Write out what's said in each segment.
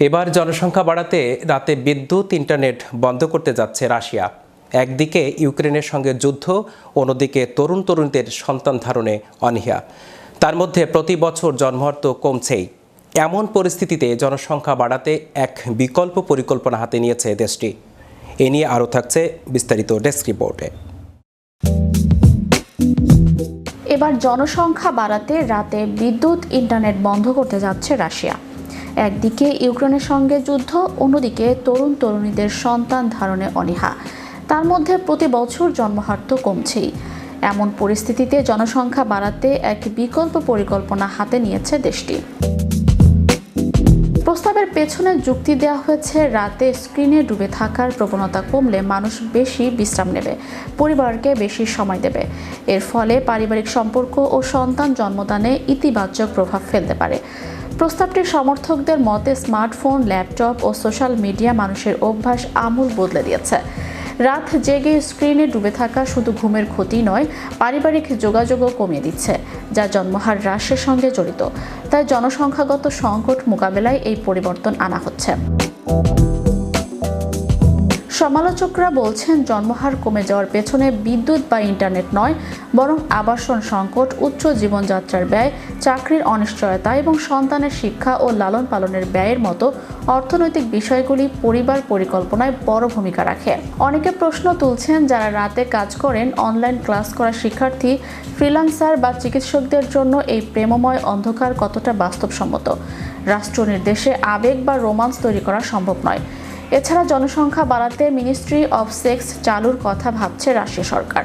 এবার জনসংখ্যা বাড়াতে রাতে বিদ্যুৎ, ইন্টারনেট বন্ধ করতে যাচ্ছে রাশিয়া। একদিকে ইউক্রেনের সঙ্গে যুদ্ধ, অন্যদিকে তরুণ তরুণীদের সন্তান ধারণে অনীহা। তার মধ্যে প্রতি বছর জন্মহার তো কমছেই। এমন পরিস্থিতিতে জনসংখ্যা বাড়াতে এক বিকল্প পরিকল্পনা হাতে নিয়েছে দেশটি। এ নিয়ে আরও থাকছে বিস্তারিত ডেস্ক রিপোর্টে। এবার জনসংখ্যা বাড়াতে রাতে বিদ্যুৎ, ইন্টারনেট বন্ধ করতে যাচ্ছে রাশিয়া। একদিকে ইউক্রেনের সঙ্গে যুদ্ধ, অন্যদিকে তরুণ তরুণীদের সন্তান ধারণে অনীহা। তার মধ্যে প্রতি বছর জন্মহার তো কমছেই। এমন পরিস্থিতিতে জনসংখ্যা বাড়াতে এক বিকল্প পরিকল্পনা হাতে নিয়েছে দেশটি। প্রস্তাবের পেছনে যুক্তি দেওয়া হয়েছে, রাতে স্ক্রিনে ডুবে থাকার প্রবণতা কমলে মানুষ বেশি বিশ্রাম নেবে, পরিবারকে বেশি সময় দেবে। এর ফলে পারিবারিক সম্পর্ক ও সন্তান জন্মদানে ইতিবাচক প্রভাব ফেলতে পারে। প্রস্তাবটির সমর্থকদের মতে স্মার্টফোন, ল্যাপটপ ও সোশ্যাল মিডিয়া মানুষের অভ্যাস আমূল বদলে দিয়েছে। রাত জেগে স্ক্রিনে ডুবে থাকা শুধু ঘুমের ক্ষতি নয়, পারিবারিক যোগাযোগও কমিয়ে দিচ্ছে, যা জন্মহার হ্রাসের সঙ্গে জড়িত। তাই জনসংখ্যাগত সংকট মোকাবেলায় এই পরিবর্তন আনা হচ্ছে। সমালোচকরা বলছেন জন্মহার কমে যাওয়ার পেছনে বিদ্যুৎ বা ইন্টারনেট নয়, বরং আবাসন সংকট, উচ্চ জীবনযাত্রার ব্যয়, চাকরির অনিশ্চয়তা এবং সন্তানের শিক্ষা ও লালন পালনের ব্যয়ের মতো অর্থনৈতিক বিষয়গুলি পরিবার পরিকল্পনায় বড় ভূমিকা রাখে। অনেকে প্রশ্ন তুলছেন যারা রাতে কাজ করেন, অনলাইন ক্লাস করা শিক্ষার্থী, ফ্রিল্যান্সার বা চিকিৎসকদের জন্য এই প্রেমময় অন্ধকার কতটা বাস্তবসম্মত? রাষ্ট্র নির্দেশে আবেগ বা রোমান্স তৈরি করা সম্ভব নয়। এছাড়া জনসংখ্যা বাড়াতে মিনিস্ট্রি অফ সেক্স চালুর কথা ভাবছে রাশিয়া সরকার।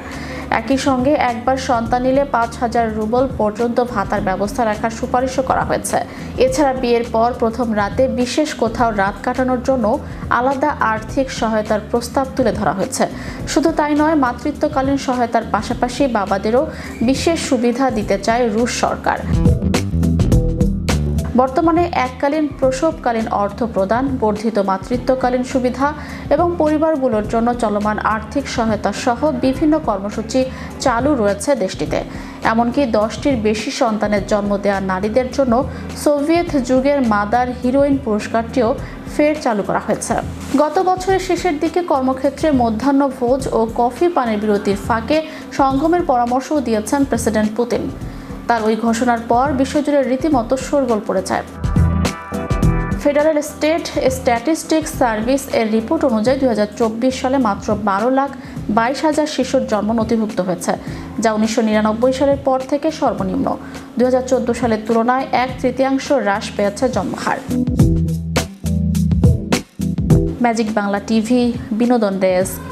একই সঙ্গে একবার সন্তান নিলে পাঁচ হাজার রুবল পর্যন্ত ভাতার ব্যবস্থা রাখার সুপারিশও করা হয়েছে। এছাড়া বিয়ের পর প্রথম রাতে বিশেষ কোথাও রাত কাটানোর জন্য আলাদা আর্থিক সহায়তার প্রস্তাব তুলে ধরা হয়েছে। শুধু তাই নয়, মাতৃত্বকালীন সহায়তার পাশাপাশি বাবাদেরও বিশেষ সুবিধা দিতে চায় রুশ সরকার। বর্তমানে এককালীন প্রসবকালীন অর্থ প্রদান, বর্ধিত মাতৃত্বকালীন সুবিধা এবং পরিবারগুলোর জন্য চলমান আর্থিক সহায়তা সহ বিভিন্ন কর্মসূচি চালু রয়েছে দেশটিতে। এমনকি দশটির বেশি সন্তানের জন্ম দেওয়া নারীদের জন্য সোভিয়েত যুগের মাদার হিরোইন পুরস্কারটিও ফের চালু করা হয়েছে। গত বছরের শেষের দিকে কর্মক্ষেত্রে মধ্যাহ্ন ভোজ ও কফি পানির বিরতির ফাঁকে সঙ্গমের পরামর্শও দিয়েছেন প্রেসিডেন্ট পুতিন। তার ওই ঘোষণার পর বিশ্বজুড়ে রীতিমতো শোরগোল পড়ে যায় ফেডারেল স্টেট স্ট্যাটিস্টিক্স সার্ভিস এর রিপোর্ট অনুযায়ী দু হাজার চব্বিশ সালে মাত্র বারো লাখ বাইশ হাজার শিশুর জন্ম নথিভুক্ত হয়েছে, যা উনিশশো নিরানব্বই সালের পর থেকে সর্বনিম্ন। দুই হাজার চোদ্দ সালের তুলনায় এক তৃতীয়াংশ হ্রাস পেয়েছে জন্মহার। ম্যাজিক বাংলা টিভি, বিনোদন ডেস্ক।